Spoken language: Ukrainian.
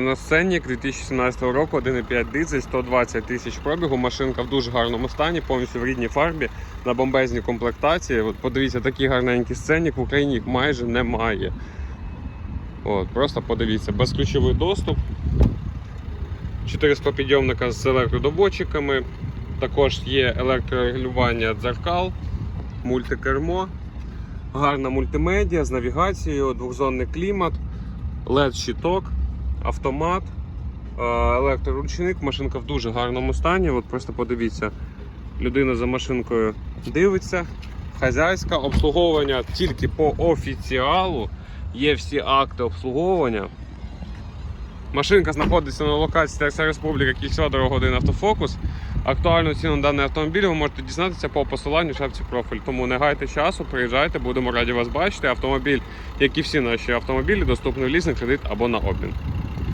Scenic 2017 року, 1,5 дизель, 120 тисяч пробігу. Машинка в дуже гарному стані, повністю в рідній фарбі, на бомбезній комплектації. От подивіться, такий гарненький сценік в Україні їх майже немає. От, просто подивіться, безключовий доступ. 4 підйомника з електродобочиками. Також є електрорегулювання дзеркал, мультикермо, гарна мультимедіа з навігацією, двохзонний клімат, LED-щиток, автомат, е, електроручник. Машинка в дуже гарному стані. От просто подивіться, людина за машинкою дивиться. Хазяйська обслуговування тільки по офіціалу. Є всі акти обслуговування. Машинка знаходиться на локації Терса Республіка, Кільцева дорога 1 автофокус. Актуальну ціну на даний автомобіль ви можете дізнатися по посиланню в шапці профіль. Тому не гайте часу, приїжджайте, будемо раді вас бачити. Автомобіль, як і всі наші автомобілі, доступний в лізинг, кредит або на обмін.